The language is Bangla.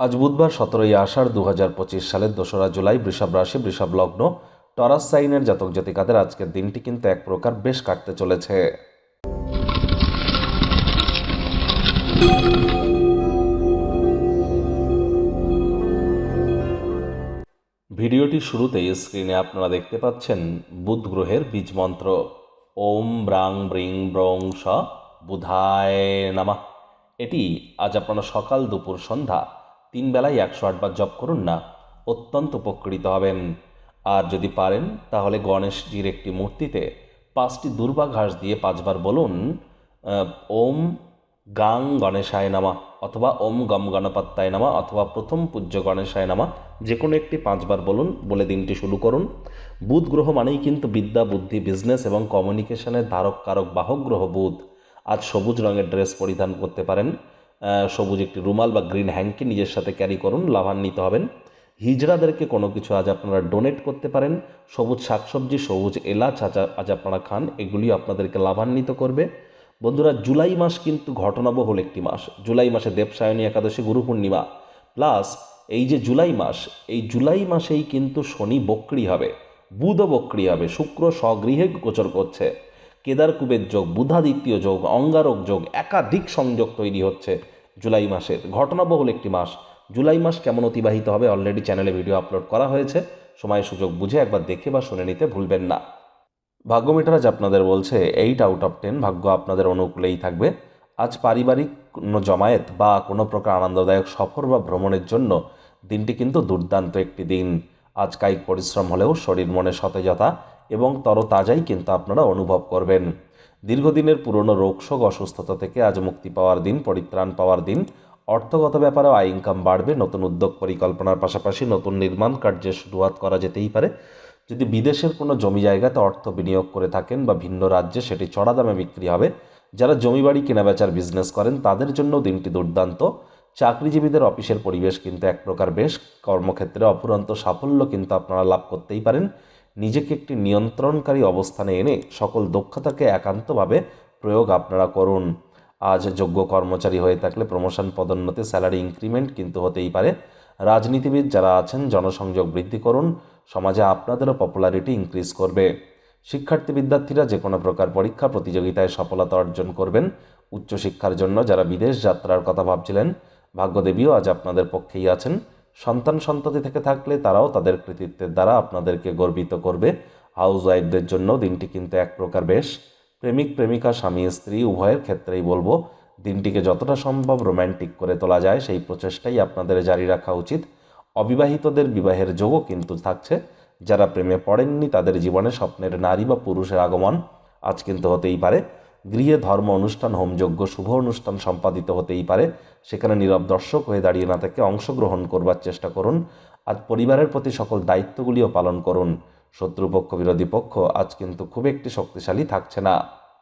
আজ বুধবার সতেরোই আষাঢ় দু হাজার পঁচিশ সালের দোসরা জুলাই বৃষভ রাশি, বৃষভ লগ্ন, টরাস সাইনের জাতক জাতিকাদের আজকের দিনটি কিন্তু এক প্রকার বেশ কাটতে চলেছে। ভিডিওটি শুরুতেই স্ক্রিনে আপনারা দেখতে পাচ্ছেন বুধ গ্রহের বীজ মন্ত্র। ওম ব্রাং ব্রিং ব্রং স বুধায় নামা। এটি আজ আপনারা সকাল দুপুর সন্ধ্যা তিন বেলায় একশো আটবার জপ করুন না, অত্যন্ত উপকৃত হবেন। আর যদি পারেন, তাহলে গণেশজির একটি মূর্তিতে পাঁচটি দুর্বা ঘাস দিয়ে পাঁচবার বলুন ওম গাং গণেশায় নামা অথবা ওম গম গণপত্তায় নামা অথবা প্রথম পূজ্য গণেশায় নামা যে কোনো একটি পাঁচবার বলুন, বলে দিনটি শুরু করুন। বুধ গ্রহ মানেই কিন্তু বিদ্যা, বুদ্ধি বিজনেস এবং কমিউনিকেশনের ধারক, কারক, বাহক গ্রহ বুধ। আজ সবুজ রঙের ড্রেস পরিধান করতে পারেন। সবুজ একটি রুমাল বা গ্রিন হ্যাঙ্কি নিজের সাথে ক্যারি করুন, লাভান্বিত হবেন। হিজড়াদেরকে কোনো কিছু আজ আপনারা ডোনেট করতে পারেন। সবুজ শাকসবজি, সবুজ এলাচ আজ আজ আপনারা খান এগুলি আপনাদেরকে লাভান্বিত করবে। বন্ধুরা, জুলাই মাস কিন্তু ঘটনাবহুল একটি মাস। জুলাই মাসে দেবসায়নী একাদশী, গুরু পূর্ণিমা। প্লাস এই যে জুলাই মাস, এই জুলাই মাসেই কিন্তু শনি বক্রি হবে, বুধ বক্রি হবে, শুক্র স্বগৃহে গোচর করছে। কেদারকুবের যোগ, বুধাদিত্য যোগ, অঙ্গারক যোগ একাধিক সংযোগ তৈরি হচ্ছে জুলাই মাসের। ঘটনাবহুল একটি মাস। জুলাই মাস কেমন অতিবাহিত হবে অলরেডি চ্যানেলে ভিডিও আপলোড করা হয়েছে। সময় সুযোগ বুঝে একবার দেখে বা শুনে নিতে ভুলবেন না। ভাগ্য আজ আপনাদের বলছে এইট আউট অফ টেন ভাগ্য আপনাদের অনুকূলেই থাকবে। আজ পারিবারিক কোনো জমায়েত বা কোনো প্রকার আনন্দদায়ক সফর বা ভ্রমণের জন্য দিনটি কিন্তু দুর্দান্ত একটি দিন। আজ কায়িক পরিশ্রম হলেও শরীর মনে সতেজতা এবং তরতাজাই কিন্তু আপনারা অনুভব করবেন। দীর্ঘদিনের পুরনো রোগশোক অসুস্থতা থেকে আজ মুক্তি পাওয়ার দিন, পরিত্রাণ পাওয়ার দিন। অর্থগত ব্যাপারেও আয় ইনকাম বাড়বে, নতুন উদ্যোগ পরিকল্পনার পাশাপাশি নতুন নির্মাণ কার্যের শুরুয়াত করা যেতেই পারে। যদি বিদেশের কোনো জমি জায়গাতে অর্থ বিনিয়োগ করে থাকেন বা ভিন্ন রাজ্যে সেটি চড়া দামে বিক্রি হবে, যারা জমি বাড়ি কেনাবেচার বিজনেস করেন, তাদের জন্য দিনটি দুর্দান্ত। চাকরিজীবীদের অফিসের পরিবেশ কিন্তু এক প্রকার বেশ। কর্মক্ষেত্রে অফুরন্ত সাফল্য কিন্তু আপনারা লাভ করতেই পারেন। নিজেকে একটি নিয়ন্ত্রণকারী অবস্থানে এনে সকল দক্ষতাকে একান্তভাবে প্রয়োগ আপনারা করুন। আজ যোগ্য কর্মচারী হয়ে থাকলে প্রমোশন পদোন্নতি স্যালারি ইনক্রিমেন্ট কিন্তু হতেই পারে। রাজনীতিবিদ যারা আছেন, জনসংযোগ বৃদ্ধি করুন। সমাজে আপনাদেরও পপুলারিটি ইনক্রিজ করবে। শিক্ষার্থী বিদ্যার্থীরা যে কোনো প্রকার পরীক্ষা প্রতিযোগিতায় সফলতা অর্জন করবেন। উচ্চশিক্ষার জন্য যারা বিদেশ যাত্রার কথা ভাবছিলেন, ভাগ্যদেবীও আজ আপনাদের পক্ষেই আছেন। সন্তান সন্ততি থেকে থাকলে তারাও তাদের কৃতিত্বের দ্বারা আপনাদেরকে গর্বিত করবে। হাউস ওয়াইফদের জন্য দিনটি কিন্তু এক প্রকার বেশ। প্রেমিক, প্রেমিকা, স্বামী, স্ত্রী, উভয়ের ক্ষেত্রেই বলব, দিনটিকে যতটা সম্ভব রোম্যান্টিক করে তোলা যায়, সেই প্রচেষ্টাই আপনাদের জারি রাখা উচিত। অবিবাহিতদের বিবাহের যোগও কিন্তু থাকছে। যারা প্রেমে পড়েননি, তাদের জীবনে স্বপ্নের নারী বা পুরুষের আগমন আজ কিন্তু হতেই পারে। গৃহে ধর্ম অনুষ্ঠান, হোমযজ্ঞ, শুভ অনুষ্ঠান সম্পাদিত হতেই পারে। সেখানে নীরব দর্শক হয়ে দাঁড়িয়ে না থেকে অংশগ্রহণ করবার চেষ্টা করুন। আজ পরিবারের প্রতি সকল দায়িত্বগুলিও পালন করুন। শত্রুপক্ষ, বিরোধী পক্ষ আজ কিন্তু খুব একটি শক্তিশালী থাকছে না।